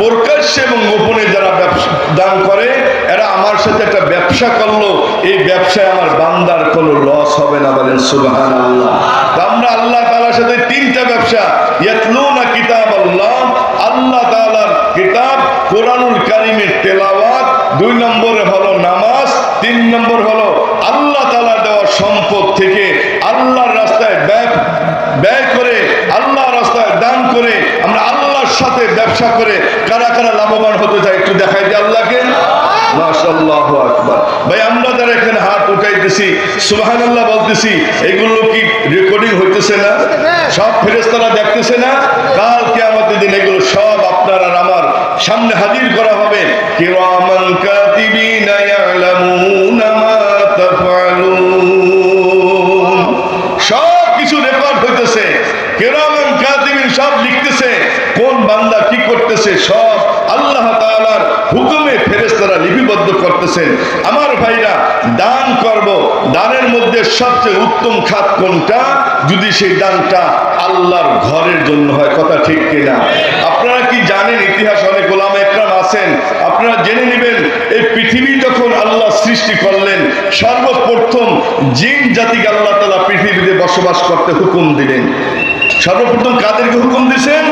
প্রকাশ্যে এবং গোপনে যারা দান করে, এরা আমার সাথে একটা ব্যবসা করল। এই ব্যবসায় আমার বান্দার কোনো লস হবে না বলেন আল্লাহ আমরা আল্লাহ তাআলার সাথে তিনটা ব্যবসা। ইয়াতলুনা কিতাব আল্লাহ আল্লাহ তাআলার কিতাব, কোরআনুল কারিমের তেলাওয়াত, দুই নম্বরে হলো নামাজ, তিন নম্বর হলো আল্লাহ তালা দেওয়া সম্পদ থেকে আল্লাহর রাস্তায় ব্যয় ব্যয় করে, আল্লাহর রাস্তায় দান করে, আমরা আল্লাহর সাথে ব্যবসা করে কারা কারা লাভবান হতে চাই একটু দেখাই দিই আল্লাহকে। ভাই, আমরা যারা এখানে হাত উঠাইতেছি, সুবহানাল্লাহ বলতেছি, এগুলো কি রেকর্ডিং হইতেছে না? সব ফেরেশতারা দেখতেছে না? কাল কিয়ামতের দিন এগুলো সব আপনার আর আমার সামনে হাজির করা হবে। কিরামান কাতিবিনা ইয়ালামুনা মা তাফআলুন সব কিছু রেকর্ড হইতেছে কেরামান কাতিবিন সব লিখতেছে কোন বান্দা কি করতেছে সব আল্লাহ তাআলার হুকুমে ফেরেশতারা লিপিবদ্ধ করতেছেন। আমার ভাইরা, দান করব। দানের মধ্যে সবচেয়ে উত্তম খাত কোনটা? যদি সেই দানটা আল্লাহর ঘরের জন্য হয়, কথা ঠিক কিনা? আপনারা কি জানেন, ইতিহাস অনেক গোলাম একরাম আছেন। আপনারা জেনে নেবেন, এই পৃথিবী যখন আল্লাহ সৃষ্টি করলেন, সর্বপ্রথম জিন জাতিকে আল্লাহ তালা পৃথিবীতে বসবাস করতে হুকুম দিলেন। সর্বপ্রথম কাদেরকে হুকুম দিয়েছেন,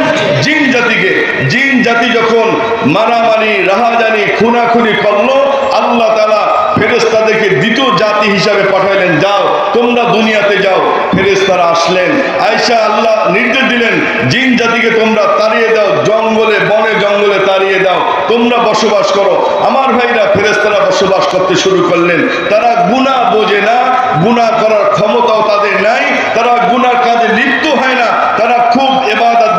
জিন জাতিকে। জিন জাতি যখন মারামারি, রাহাজানি, খুনাখুনি করল, আল্লাহ তালা ফেরেস্তাদেরকে দ্বিতীয় জাতি হিসাবে পাঠাইলেন, যাও, তোমরা দুনিয়াতে যাও। ফেরেস্তারা আসলেন। আয়সা আল্লাহ নির্দেশ দিলেন, জিন জাতিকে তোমরা তাড়িয়ে দাও, জঙ্গলে, বনে জঙ্গলে তাড়িয়ে দাও। তোমরা বসবাস করো। আমার ভাইরা ফেরেস্তারা বসবাস করতে শুরু করলেন। তারা গুণা বোঝে না গুণা করার ক্ষমতাও তাদের নাই, তারা গুনার কাজে লিপ্ত হয় না তারা খুব এবাদত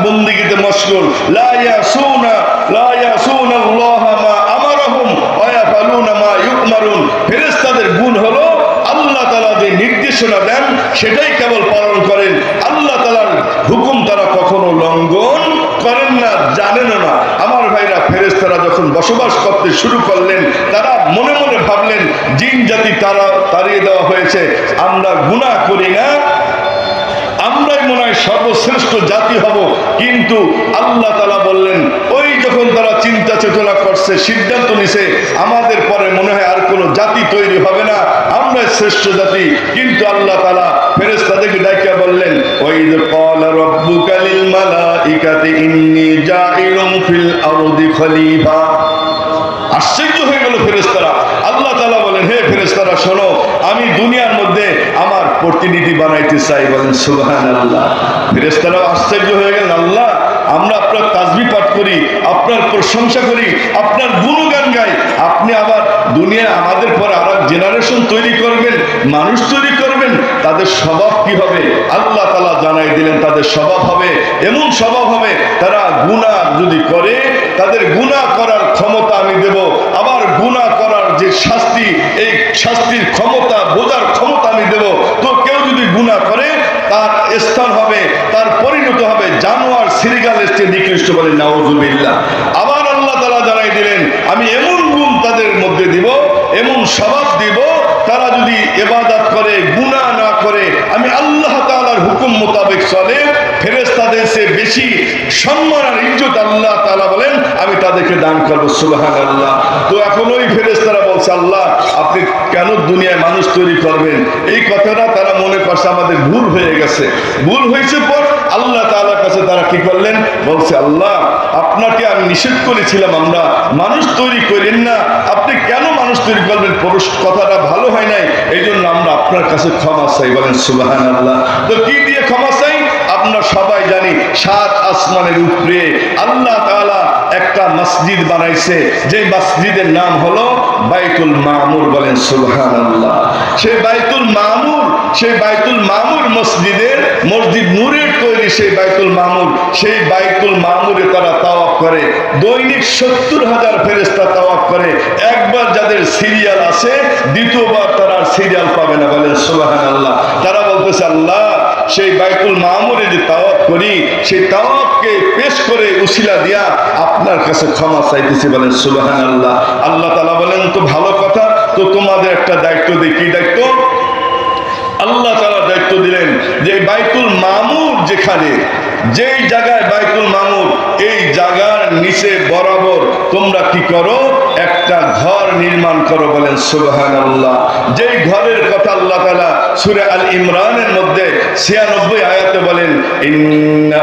মশগুল লা ইয়াসুনা লা ইয়াসুনা আল্লাহ মা আমারহুম ওয়া ইয়াফালুনা মা ইউমারুন। ফেরেশতাদের গুণ হলো আল্লাহ তাআলা যে নির্দেশনা দেন, সেটাই কেবল পালন করেন। আল্লাহ তাআলার হুকুম তারা কখনো লঙ্ঘন করেন না জানেন না। আমার ভাইরা, ফেরেশতারা যখন বসবাস করতে শুরু করলেন, তারা মনে মনে ভাবলেন, জিন জাতি তারা তাড়িয়ে দেওয়া হয়েছে। আমরা গুনাহ করি না আমরাই মনে হয় সর্বশ্রেষ্ঠ জাতি হব। কিন্তু আল্লাহ তালা বললেন, ওই যখন তারা চিন্তা চেতনা করছে, সিদ্ধান্ত নিছে, আমাদের পরে মনে হয় আর কোনো জাতি তৈরি হবে না। আমরাই শ্রেষ্ঠ জাতি। কিন্তু আল্লাহ তালা ফেরেস তাদেরকে ডাকিয়া বললেন ওই রব্বুকালিল মালাইকাতে ইন্নি জাইলুম ফিল আরদি খলিফা। আশ্চর্য হয়ে প্রতিনিধি বানাইতে চাই, বলেন সুবহান আল্লাহ ফেরেস্তারাও আশ্চর্য হয়ে গেলেন, আল্লাহ, আমরা আপনার তাজবি পাঠ করি, আপনার প্রশংসা করি, আপনার গুণগান গাই। আপনি আবার দুনিয়া আমাদের পর আর এক জেনারেশন তৈরি করবেন, মানুষ তৈরি করবেন, তাদের স্বভাব কি হবে? আল্লাহ তালা জানাই দিলেন, তাদের স্বভাব হবে, এমন স্বভাব হবে, তারা গুণা যদি করে, তাদের গুণা করার ক্ষমতা আমি দেব। আবার গুণা করার যে শাস্তি, এই শাস্তির ক্ষমতা বোঝার ক্ষমতা আমি দেব তো কেউ যদি গুণা করে তার স্থান হবে, তার পরিণত হবে জানোয়ার সিরিগালের চেয়ে নিকৃষ্ট বলে নাউজুবিল্লাহ। আবার আল্লাহ তালা জানাই দিলেন, আমি এমন গুণ তাদের মধ্যে দিব, এমন স্বভাব দিব, তারা যদি এবাদাত করে গুণা না করে, আমি আল্লাহ তালার হুকুম মোতাবেক চলে ফেরেস্তাদের সে বেশি সম্মান আর ইজ্জত আল্লাহ তাআলা বলেন, আমি তাদেরকে দান করব সুবহান আল্লাহ তো এখন ওই ফেরেস্তারা বলছে, আল্লাহ, আপনি কেন দুনিয়ায় মানুষ তৈরি করবেন? এই কথাটা তারা মনে করছে, আমাদের ভুল হয়ে গেছে। ভুল হয়েছে পর আল্লাহ তাআলার কাছে তারা কি করলেন? বলছে, আল্লাহ, আপনাকে আমি নিষেধ করেছিলাম আমরা মানুষ তৈরি করেন না। আপনি কেন মানুষ তৈরি করবেন? পুরুষ কথাটা ভালো হয় নাই। এই জন্য আমরা আপনার কাছে ক্ষমা চাই, বলেন সুবাহান আল্লাহ তো কি দিয়ে ক্ষমা চাই? আমরা সবাই জানি সাত আসমানের উপরে আল্লাহ তাআলা একটা মসজিদ বানাইছে। যে মসজিদের নাম হলো বাইতুল মামুর বলেন সুবহান আল্লাহ সেই বাইতুল মামুর, সেই বাইতুল মামুর মসজিদের মসজিদ নূরের তৈরি সেই বাইতুল মামুর, সেই বাইতুল মামুরে তারা তাওয়াফ করে। দৈনিক সত্তর হাজার ফেরেস্তা তাওয়াফ করে। একবার যাদের সিরিয়াল আছে, দ্বিতীয়বার তারা সিরিয়াল পাবে না বলেন সুবহান আল্লাহ তারা বলতেছে, আল্লাহ সেই বাইকুল মামুরে যে তাওয়াত করি, সেই তাওয়াবকে পেশ করে উশিলা দিয়া আপনার কাছে ক্ষমা চাইতেছি বলেন সুবাহান আল্লাহ আল্লাহ তালা বলেন, তো ভালো কথা, তো তোমাদের একটা দায়িত্ব দিই। কি দায়িত্ব? আল্লাহ তালা দায়িত্ব দিলেন যে বাইতুল মামুর যেখানে, যেই জায়গায় বাইতুল মামুর, এই জায়গার নিচে বরাবর তোমরা কি করো? একটা ঘর নির্মাণ করো বলেন সুবহান আল্লাহ যেই ঘরের কথা আল্লাহ তালা সুরে আল ইমরানের মধ্যে ছিয়ানব্বই আয়াতে বলেন ইন্না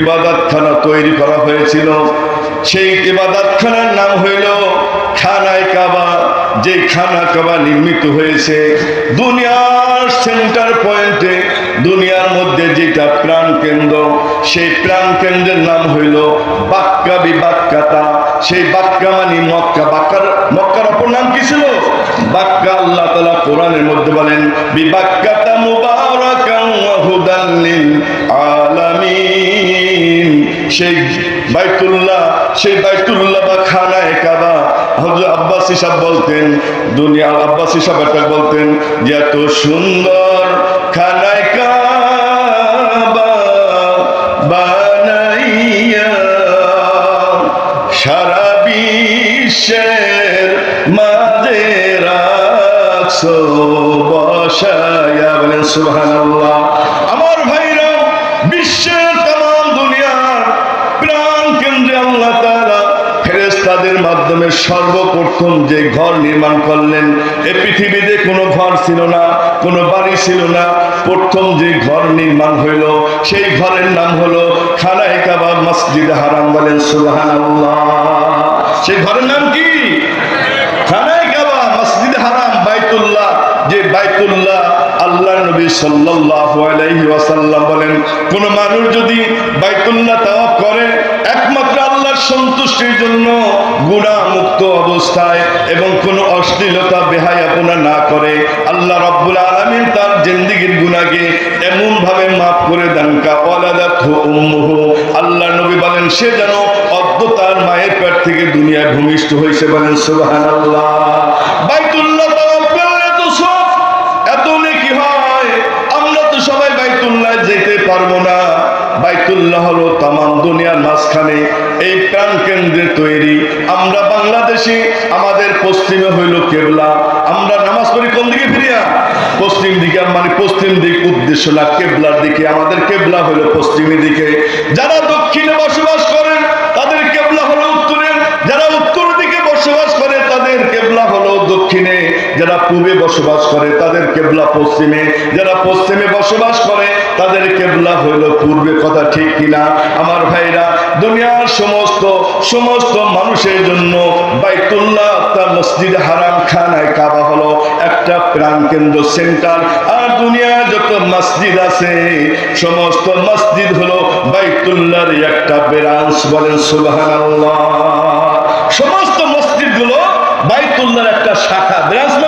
ইবাদতখানা তৈরি করা হয়েছিল। সেই ইবাদতখানার নাম হইল খানায় কাবা। যে খানা কাবা নির্মিত হয়েছে, দুনিয়ার সেন্টার পয়েন্টে, দুনিয়ার মধ্যে যেটা প্রাণ কেন্দ্র, সেই প্রাণ কেন্দ্রের নাম হইল বাক্কা বিবাক্কাতা। সেই বাক্কা মানে মক্কা, বাক্কার, মক্কার অপর নাম কি ছিল? বাক্কা আল্লাহ তালা কোরআনের মধ্যে বলেন, বিবাক্কাতা মুবারাকান ওয়া হুদান লিল আলামিন সেই বাইতুল্লাহ সেই বাইতুল্লাহ বা খানায় কাবা। আব্বাস হিসাব বলতেন, দুনিয়া আব্বাস হিসাব একটা বলতেন যে এত সুন্দর খানায় বানাইয়া, সারা বলেন, সুবহানাল্লাহ। ফেরেশতাদের মাধ্যমে সর্বপ্রথম যে ঘর নির্মাণ করলেন, এ পৃথিবীতে কোনো ঘর ছিল না, কোনো বাড়ি ছিল না। প্রথম যে ঘর নির্মাণ হইল, সেই ঘরের নাম হলো খানায় কাবা মসজিদ হারাম বলেন সুবহানাল্লাহ। সেই ঘরের নাম কি? খানায় কাবা মসজিদ হারাম, বাইতুল্লাহ। যে বাইতুল্লাহ আল্লাহ নবী সাল্লাল্লাহু আলাইহি ওয়াসাল্লাম বলেন, কোন মানুষ যদি বাইতুল্লাহ তাওয়াফ করে, একমাত্র আল্লাহর সন্তুষ্টির জন্য গুণা মুক্ত অবস্থায় এবং কোনো অশ্লীলতা বেহাই আপনার না করে আল্লাহ রব্বুল আলমিন তার জিন্দিগির গুণাকে এমন ভাবে মাফ করে দেন আল্লাহ নবী বলেন, সে যেন অদ্য তার মায়ের পেট থেকে দুনিয়ায় ভূমিষ্ঠ হয়েছে। বলেন সুবাহ আল্লাহ তাওয়াফ করলে তো সব এত নেকি হয় আমরা তো সবাই বাইতুল্লাহ যেতে পারব না বাইতুল্লাহ হলো তামাম দুনিয়ার মাঝখানে এই প্রাণ কেন্দ্রে তৈরি। আমরা বাংলাদেশি, আমাদের পশ্চিমে হইল কেবলা আমরা নামাজ পড়ি কোন দিকে ফিরিয়া? পশ্চিম দিকে মানে পশ্চিম দিক উদ্দেশ্য না কেবলার দিকে। আমাদের কেবলা হইল পশ্চিমের দিকে। যারা দক্ষিণে বসবাস করেন তাদের কেবলা হলো উত্তরের যারা উত্তর দিকে বসবাস করে তাদের কেবলা হলো দক্ষিণে যারা পূবে বসবাস করে, তাদের কেবলা পশ্চিমে। যারা পশ্চিমে বসবাস করে, তাদের কেবলা হইল পূর্বে কথা ঠিক কিনা? আমার ভাইরা, দুনিয়ার সমস্ত সমস্ত মানুষের জন্য বাইতুল্লাহ তার মসজিদ হারাম খানায় কাবা হলো একটা প্রাণ কেন্দ্র সেন্টার। আর দুনিয়া যত মসজিদ আছে, সমস্ত মসজিদ হলো বাইতুল্লাহর একটা ব্রাঞ্চ বলেন সুবহানাল্লাহ। সমস্ত মসজিদগুলো বাইতুল্লাহর একটা শাখা, ব্রাঞ্চ মানে কি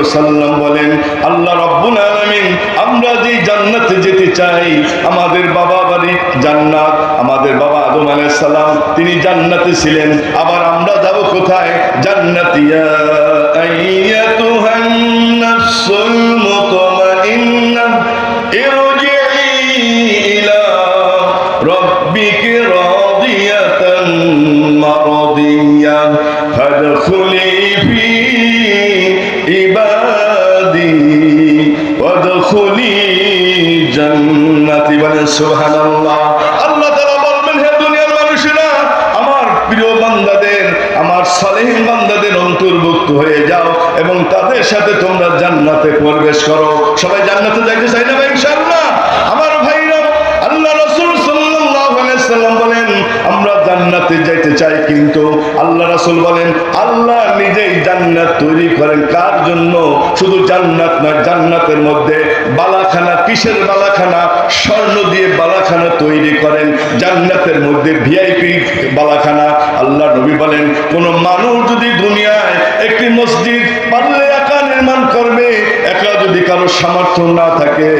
ওয়াসাল্লাম বলেন, আল্লাহ রব্বুল আলমিন, আমরা যে জান্নাতে যেতে চাই, আমাদের বাবা বাড়ি জান্নাত, আমাদের বাবা আদম সালাম, তিনি জান্নাতে ছিলেন, আবার আমরা যাব কোথায়? জান্নাতিয়া আইয়াতুহান প্রবেশ করো। সবাই জান্নাতে যাইতে চাই না ভাই, ইনশাআল্লাহ? আমার ভাইরা, আল্লাহ রাসূল সাল্লাল্লাহু আলাইহি সাল্লাম বলেন, আমরা জান্নাতে যাইতে চাই কিন্তু আল্লাহ রাসূল বলেন, আল্লাহ নিজেই জান্নাত তৈরি করেন। কার জন্য? শুধু জান্নাত না, জান্নাতের মধ্যে বালাখানা, কিসের বালাখানা? স্বর্ণ দিয়ে বালাখানা তৈরি করেন। জান্নাতের মধ্যে ভিআইপি বালাখানা। আল্লাহ নবী বলেন, কোন মানুষ যদি দুনিয়ায় একটি মসজিদ পারলে নির্মাণ করবে। একা যদি কারও সামর্থ্য না থাকে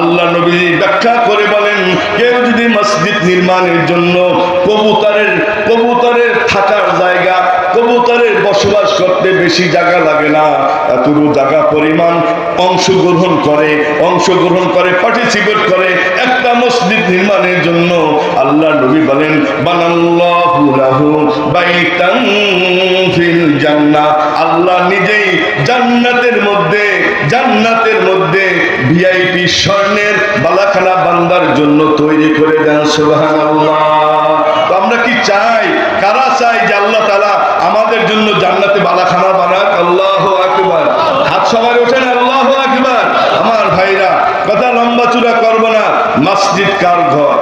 আল্লাহ নবী ব্যাখ্যা করে বলেন, কেউ যদি মসজিদ নির্মাণের জন্য কবুতরের কবুতরের থাকার জায়গা, কবুতরের বসবাস করতে বেশি জায়গা লাগে না, এতটুকু জায়গা পরিমাণ অংশগ্রহণ করে অংশগ্রহণ করে পার্টিসিপেট করে একটা মসজিদ নির্মাণের জন্য। আল্লাহ নবী বলেন, বানাল্লাহু লাহু বাইতান জান্নাহ আল্লাহ নিজেই জান্নাতের মধ্যে জান্নাতের মধ্যে ভিআইপি স্বর্ণের বালাখানা বান্দার জন্য তৈরি করে দেন, সুবহানাল্লাহ। তো আমরা কি চাই? কারা চাই যে আল্লাহ তাআলা আমাদের জন্য জান্নাতে বালাখানা বানাক? আল্লাহু আকবার। হাত সবার ওঠেন, আল্লাহু আকবার। আমার ভাইরা, কথা লম্বা চূড়া করব না। মসজিদ কার ঘর?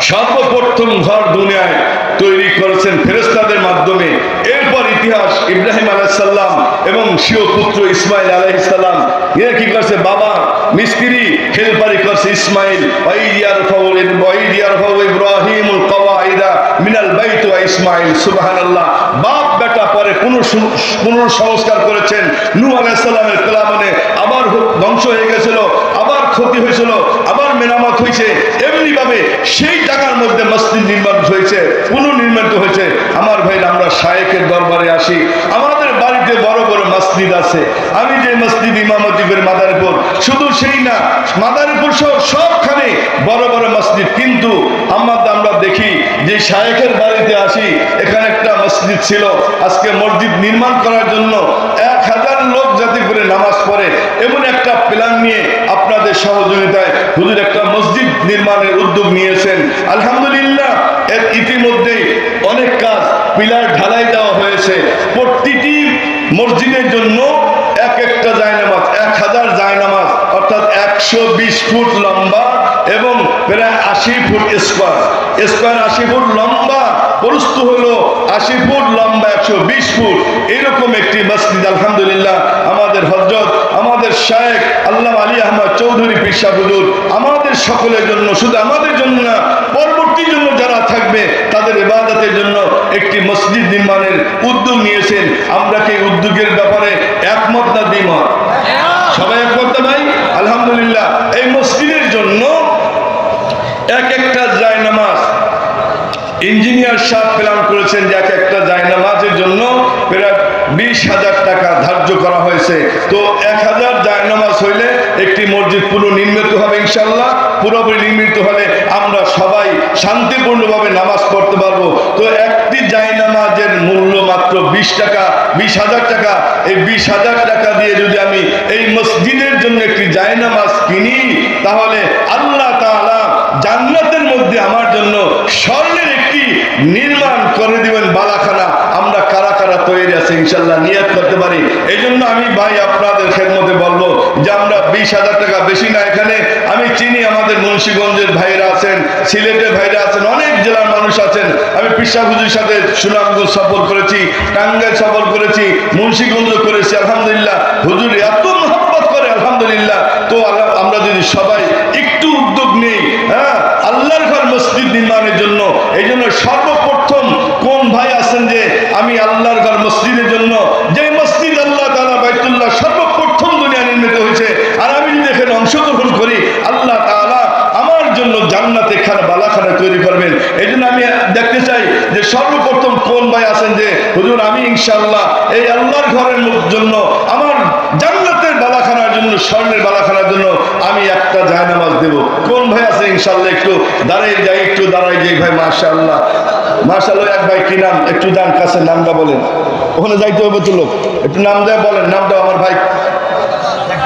সর্বপ্রথম ঘর দুনিয়ায় তৈরি করেছেন ফেরেস্তাদের মাধ্যমে এরপর ইতিহাস আলাইসাল্লাম এবং সিও পুত্র ইসমাইল আলাইসাল্লাম এরা কি করছে? বাবা, মিস্ত্রি, হেলপারি করছে ইসমাইল। ওয়াইদিয়ার মিনাল বাইত বাপ, বেটা পরে পুনঃ সংস্কার করেছেন? নূহ আলাইসাল্লামের কালামনে আবার ধ্বংস হয়ে গেছিল। ক্ষতি হয়েছিল, আবার মেরামত হয়েছে। এমনি ভাবে সেই জায়গার মধ্যে মসজিদ নির্মাণ হয়েছে পুনর্নির্মিত হয়েছে। আমার ভাই, আমরা শায়েকের দরবারে আসি। আমাদের বাড়িতে বড় বড় মসজিদ আছে। আমি যে মসজিদ ইমামতি করে মাদারীপুর, শুধু সেই না, মাদারীপুর সহ সবখানে বড় বড় মসজিদ। কিন্তু আমরা আমরা দেখি যে শায়েকের বাড়িতে আসি, এখানে একটা মসজিদ ছিল। আজকে মসজিদ নির্মাণ করার জন্য এক হাজার লোক যাতে করে নামাজ পড়ে এমন একটা প্ল্যান নিয়ে আপনাদের সহযোগিতায় হুজুর একটা মসজিদ নির্মাণের উদ্যোগ নিয়েছেন আলহামদুলিল্লাহ এর ইতিমধ্যেই অনেক কাজ পিলার ঢালাই দেওয়া হয়েছে। প্রতিটি মসজিদের জন্য এক একটা জায়নামাজ, এক হাজার জায়নামাজ, অর্থাৎ একশো বিশ ফুট লম্বা এবং প্রায় আশি ফুট স্কোয়ার। স্কোয়ার আশি ফুট লম্বা হলো আশি ফুট লম্বা একশো বিশ ফুট। এরকম একটি মসজিদ, আলহামদুলিল্লাহ। আমাদের হজরত, আমাদের শায়েখ আল্লাহ আলী আহমদ চৌধুরী পিসা হুজুর, আমাদের সকলের জন্য, শুধু আমাদের জন্য না, পরবর্তী জন্য যারা থাকবে, তাদের ইবাদতের জন্য একটি মসজিদ নির্মাণের উদ্যোগ নিয়েছেন। আমরা কি উদ্যোগের ব্যাপারে একমত না দ্বিমত? সবাই একমত ভাই? আলহামদুলিল্লাহ। এই মসজিদের জন্য এক একটা জায়নামাজ। ইঞ্জিনিয়ার সাহেব প্ল্যান করেছেন যে এক একটা জায়নামাজের জন্য প্রায় বিশ হাজার টাকা ধার্য করা হয়েছে। তো এক হাজার জায়নামাজ হইলে একটি মসজিদ পুরো নির্মিত হবে ইনশাল্লাহ পুরোপুরি নির্মিত হলে আমরা সবাই শান্তিপূর্ণভাবে নামাজ পড়তে পারব। তো একটি জায়নামাজের মূল্য মাত্র বিশ টাকা, বিশ হাজার টাকা। এই বিশ হাজার টাকা দিয়ে যদি আমি এই মসজিদের জন্য একটি জায়নামাজ কিনি, তাহলে আল্লাহ জান্নাতের মধ্যে আমার জন্য স্বর্ণের একটি নির্মাণ করে দিবেন বালাখানা। আমরা কারা কারা তৈরি আছে ইনশাল্লাহ নিয়াত করতে পারি। এই জন্য আমি ভাই আপনাদের খেদমতে বলব যে আমরা বিশ হাজার টাকা বেশি না এখানে। আমি চিনি আমাদের মুন্সীগঞ্জের ভাইরা আছেন, সিলেটের ভাইরা আছেন, অনেক জেলার মানুষ আছেন। আমি পিসা হুজুর সাথে সুনামগঞ্জ সফর করেছি, টাঙ্গাইল সফর করেছি মুন্সীগঞ্জ করেছি, আলহামদুলিল্লাহ। হুজুর এত মহব্বত করে, আলহামদুলিল্লাহ। তো আমরা যদি সবাই একটু উদ্যোগ নেই হ্যাঁ আল্লাহর ঘর মসজিদ নির্মাণের জন্য এই জন্য সর্বপ্রথম কোন ভাই আছেন যে আমি আল্লাহর ঘর মসজিদের জন্য যে মসজিদ আল্লাহ তালা বাইতুল্লাহ সর্বপ্রথম দুনিয়া নির্মিত হয়েছে আর আমি যদি এখানে অংশগ্রহণ করি আল্লাহ তাআলা আমার জন্য জান্নাতে খানা বালাখানা তৈরি করবেন এই জন্য আমি দেখতে চাই যে সর্বপ্রথম কোন ভাই আছেন যে হুজুর আমি ইনশাআল্লাহ এই আল্লাহর ঘরের জন্য আমার জান্নাতের বালাখানার জন্য স্বর্ণের বালাখানার জন্য আমি একটা জায়নামাজ দেব কোন ইনশাআল্লাহ একটু দাঁড়াই, যাই, একটু দাঁড়াই যাই ভাই মাশাআল্লাহ। এক ভাই কি নাম? একটু যান, কাছে নামটা বলেন। ওখানে যাইতে হবে তো লোক। একটু নাম দেয় বলেন নামটা আমার ভাই।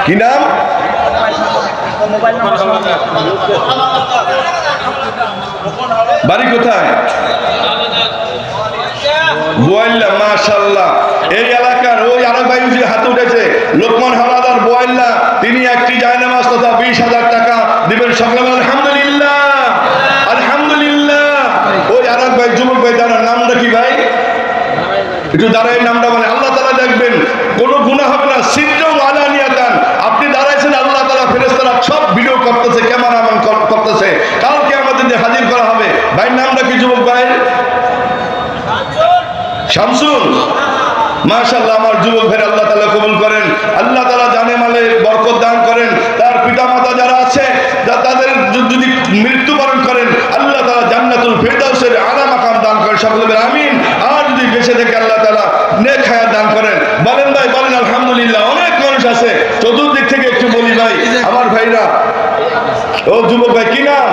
কি নাম? বাড়ি কোথায়? এই এলাকার ওই আরেক ভাই হাতে উঠেছে, লোকমান হাওলাদার বোয়াল্লা, তিনি একটি জায়নামাজ তথা বিশ হাজার টাকা দিবেন সকলে বলেন, আলহামদুলিল্লাহ একটু দাঁড়াই নামটা বলে, আল্লাহ তালা দেখবেন কোনো গুণা হবে না সিদ্ধম আলানিয়াতান। আপনি দাঁড়াইছেন, আল্লাহ তালা ফেরেস্তারা সব ভিডিও করতেছে ক্যামেরাম্যান করতেছে। কালকে আমাদের হাজির করা হবে। ভাইয়ের নামটা কি, যুবক ভাই? শামসুল। মাশাল্লাহ আমার যুবক ভাই আল্লাহ তালা কবুল করেন। আল্লাহ তালা জানে মালে বরকত দান করেন। তার পিতা মাতা যারা আছে তাদের যদি মৃত্যুবরণ করেন, আল্লাহ তালা জান্নাতুল ফেরদাউসের আলা মাকাম দান করেন। সকলে বলে আমিন আর যদি বেঁচে থেকে আল্লাহ তালা নেক হায়াত দান করেন বলেন ভাই বলেন আলহামদুলিল্লাহ অনেক মানুষ আছে চতুর্দিক থেকে একটু বলি ভাই আমার ভাইরা। ও যুবক ভাই কি নাম?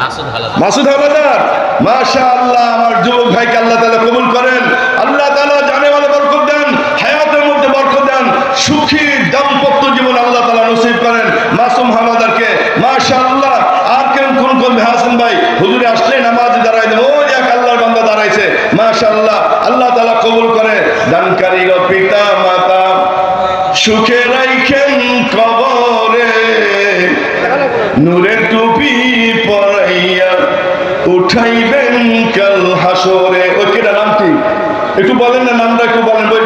মাসুদ হালাদার। হাওলাদার মাশা আল্লাহ আমার যুবক ভাইকে আল্লাহ তাআলা কবুল করেন। আল্লাহ তাআলা জানে বলে বরকত দেন হায়াতের মধ্যে বরকত দেন সুখী দাম্পত্য জীবন আল্লাহ তালা নসিব করেন। মাসুম হাওলাদারকে মাশা আল্লাহ আর কেন কোন কোন ভাই আছেন ভাই হুজুরে আসলে নামাজে দাঁড়াই ও এক আল্লাহর বান্দা দাঁড়াইছে। মাশা আল্লাহ আল্লাহ তাআলা কবুল করে। দানকারী পিতা মাতা সুখে নূরের টুপি পরাইয়া উঠাইবেন কাল হাসরে ওই কেটা নাম কি? একটু বলেন না নামটা একটু বলেন ওই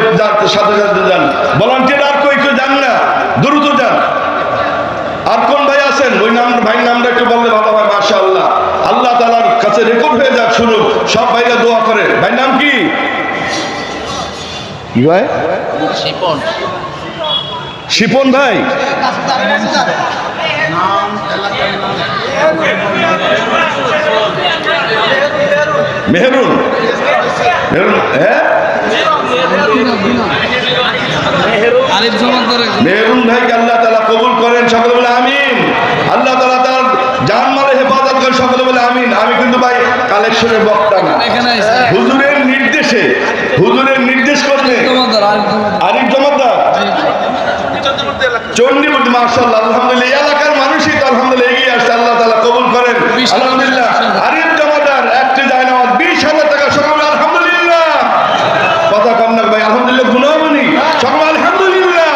সাথে সাথে যান। ভলান্টিয়ার আর কই কেউ যান না? দ্রুত যান। আর কোন ভাই আছেন? ওই নাম ভাই নামটা একটু বললে ভালো হয় মাশা আল্লাহ আল্লাহ তালার কাছে রেকর্ড হয়ে যাক শুনুক। সব ভাইরা দোয়া করে। ভাই নাম কি? কি শিপন। শিপন ভাই? মেহরুন। মেহরুন হ্যাঁ? মেহরুন ভাইকে আল্লাহ তালা কবুল করেন সকলে বলে আমিন। আল্লাহ তালা তার জান মালে হেফাজত করেন সকলে বলে আমিন। আমি কিন্তু ভাই কালেকশনের বক্তা না। হুজুরের নির্দেশে হুজুরের নির্দেশ করলে আরিফ জমাদ্দার চণ্ডীপতি মার্শাল্লাহ আলহামদুলিল্লাহ। এই এলাকার মানুষই তো আলহামদুলিল্লাহ এগিয়ে আসছে আল্লাহ তালা কবুল করেন। আলহামদুলিল্লাহ আরিফ জমাদার একটি যায় না বিশ হাজার টাকা সকলে আলহামদুলিল্লাহ কথা কম না ভাই আলহামদুলিল্লাহ গুণামণি সকলে আলহামদুলিল্লাহ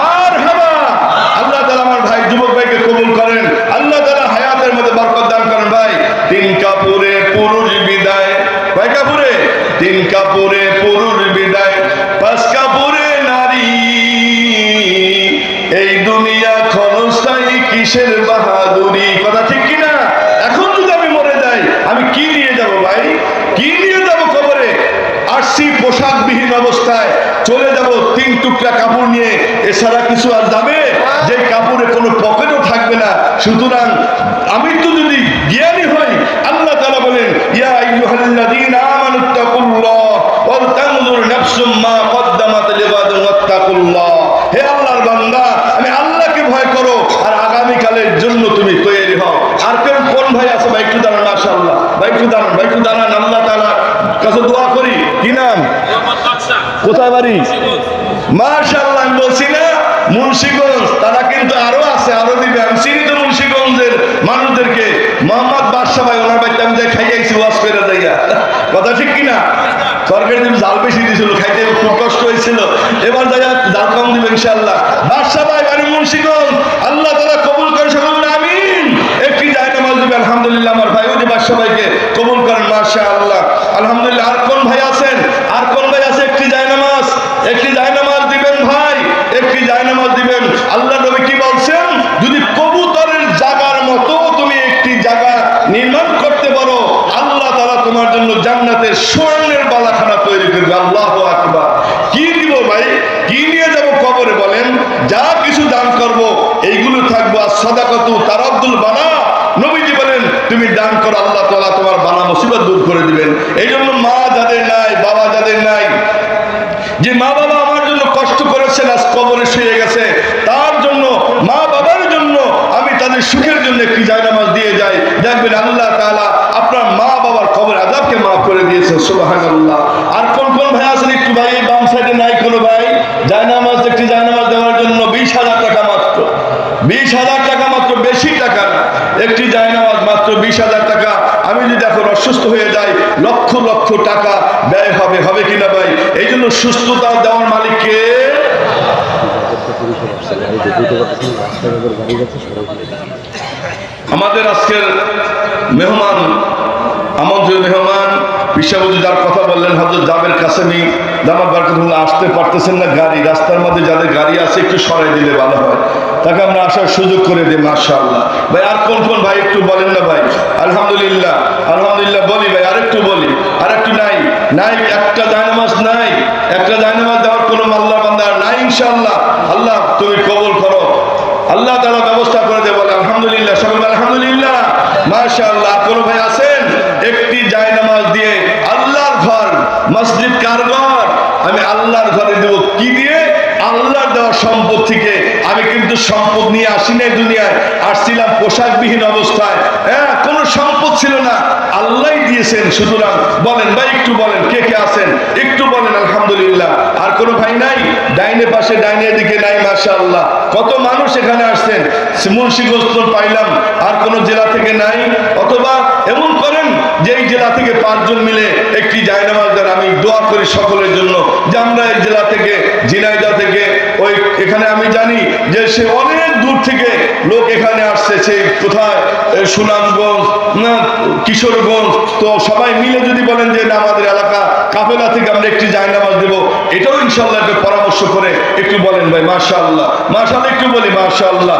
মার হাবা আল্লাহ তালা আমার ভাই যুবক ভাইকে কবুল করেন আল্লাহ তালা হায়াতের মধ্যে বরকত দান করেন ভাই তিন কাপুরে পুরুষ বিদায় কয় কাপুরে, তিন কাপুরে পুরুষ বিদায়, পাঁচ কাপুরে নারী। এই দুনিয়া ক্ষণস্থায়ী কিসের বাহাদুরি? কথা ঠিক কিনা? এখন যদি আমি মরে যাই, আমি কি নিয়ে যাব ভাই? কি নিয়ে যাব কবরে? আসছি পোশাকবিহীন অবস্থায় চলে যাব তিন টুকরা কাপড় নিয়ে। এছাড়া কিছু আর যাবে? যে কাপড়ে কোনো পকেটও থাকবে না। সুতরাং আমি তো যদি জ্ঞানী হই আল্লাহ তাআলা বলেন ইয়া আইয়ুহাল্লাযীনা আমানুত্তাকুল্লাহ ওয়াল তানজুর নাফসুম মা কদ্দামাত লিগাদিন ওয়াত্তাকুল্লাহ হে আল্লাহর বান্দা আমি আল্লাহকে ভয় করো আর আগামী কালের জন্য তুমি তৈরি হও আর কেউ কোন ভাই আছে ভাই একটু দাঁড়ান মাশাআল্লাহ ভাই একটু দাঁড়ান ভাই একটু দাঁড়ান আল্লাহ তাআলা কাছে দোয়া করি কি নাম কোথায় বাড়ি? মাশাআল্লাহ, আমি বলছি না, মুন্সিগঞ্জ, তারা কিন্তু আরও আছে, আরও দিবে। আমি চিনি তো মুন্সিগঞ্জের মানুষদেরকে। মোহাম্মদ বাদশা ভাই, ওনার বাড়িতে আমি যাই খাইয়াইছি ওয়াজ করে যাইয়া। কথা ঠিক কিনা? সরকারি তুমি জাল বেশি দিয়েছিল খাইতে খুব কষ্ট হয়েছিল। এবার যাইয়া জাল কম দিবে ইনশাল্লাহ বাদশা ভাই, বাড়ি মুন্সিগঞ্জ। আল্লাহ তারা কবুল করে সকল আমিন। একটি যায় নামাজ দিবে আলহামদুলিল্লাহ, আমার ভাই, ওই বাদশা ভাইকে কবুল করেন মাশা আল্লাহ আলহামদুলিল্লাহ, আর কোন ভাই আছেন আর কোন ভাই আছে একটি যায় নামাজ একটি যায় নামাজ দিবেন ভাই একটি যায় নামাজ দিবেন আল্লাহ নবী কি বলছেন যদি কবুতরের জাগার মতো তুমি একটি জায়গা নির্মাণ করতে পারো আল্লাহ তারা তোমার জন্য জান্নাতের স্বর্ণের বালাখানা তৈরি করবে আল্লাহ আকবার কি দিব ভাই কি নিয়ে যাব কবরে বলেন যা কিছু দান করব এইগুলো থাকব আর যে মা বাবা আমার জন্য কষ্ট তার জন্য, মা বাবার জন্য আমি তাদের সুখের জন্য একটি দিয়ে যাই। আল্লাহ আপনার মা বাবার করে আর কোন কোন ভাই আছেন একটু ভাই, বাম সাইডে নাই কোনো ভাই? জায়নামাজ একটি জায়নামাজ দেওয়ার জন্য বিশ হাজার টাকা মাত্র বিশ হাজার টাকা মাত্র বেশি টাকা না। একটি জায়নামাজ মাত্র বিশ হাজার টাকা। আমি যদি এখন অসুস্থ হয়ে যাই, লক্ষ লক্ষ টাকা ব্যয় হবে হবে কিনা ভাই? এই জন্য সুস্থতা দেওয়ার মালিককে আমাদের আজকের মেহমান আমন্ত্রিত মেহমান বিশ্বাবতী যার কথা বললেন, হজরত জাবের কাসেমি, দামাত বারকাতুল্লাহ, আসতে পারতেছেন না গাড়ি, রাস্তার মধ্যে যাদের গাড়ি আছে, একটু সরাই দিলে ভালো হয়। তাকে আমরা আসার সুযোগ করে দিই, মাশাআল্লাহ। ভাই, আর কোন কোন ভাই একটু বলেন না ভাই? আলহামদুলিল্লাহ আলহামদুলিল্লাহ বলি ভাই, আরেকটু বলি, আরেকটু নাই। নাই, একটা জায়নামাজ নাই। একটা জায়নামাজ দেওয়ার কোনো আল্লাহ বান্দা নাই, ইনশাআল্লাহ। আল্লাহ, তুমি কবুল করো। আল্লাহ তারা ব্যবস্থা করে দেয়, বলে আলহামদুলিল্লাহ, সবাই আলহামদুলিল্লাহ। মাশাআল্লাহ কোন ভাই আছেন একটি জায়নামাজ দিয়ে আল্লাহর ঘর মসজিদ কার ঘর আমি আল্লাহর ঘরে দেব কি দিয়ে আল্লাহর দেওয়া সম্পদ থেকে আমি কিন্তু সম্পদ নিয়ে আসি নাই দুনিয়ায়। আসছিলাম পোশাকবিহীন অবস্থায়। হ্যাঁ কোনো সম্পদ ছিল না। আল্লাহ দিয়েছেন, সুতরাং বলেন ভাই, একটু বলেন, কে কে আছেন? একটু বলেন, আলহামদুলিল্লাহ। আর কোনো ভাই নাই? ডাইনে পাশে, ডাইনে দিকে নাই মাসা আল্লাহ কত মানুষ এখানে আসছেন। মুন্সিগঞ্জ পাইলাম, আর কোন জেলা থেকে নাই? অথবা এমন করেন যে এই জেলা থেকে পাঁচজন মিলে একটি জায়নামাজ দেন, আমি দোয়া করি সকলের জন্য যে আমরা এই জেলা থেকে ঝিনাইদা থেকে, ওই এখানে আমি জানি যে সে অনেক দূর থেকে লোক এখানে আসছে, সেই কোথায় সুনামগঞ্জ কিশোরগঞ্জ, তো সবাই মিলে যদি বলেন যে না, আমাদের এলাকা কাফেলা থেকে আমরা একটি জায়নামাজ দেবো, এটাও ইনশাল্লাহ একটু পরামর্শ করে একটু বলেন ভাই, মাশাআল্লাহ মাশাআল্লাহ একটু বলি, মাশাআল্লাহ।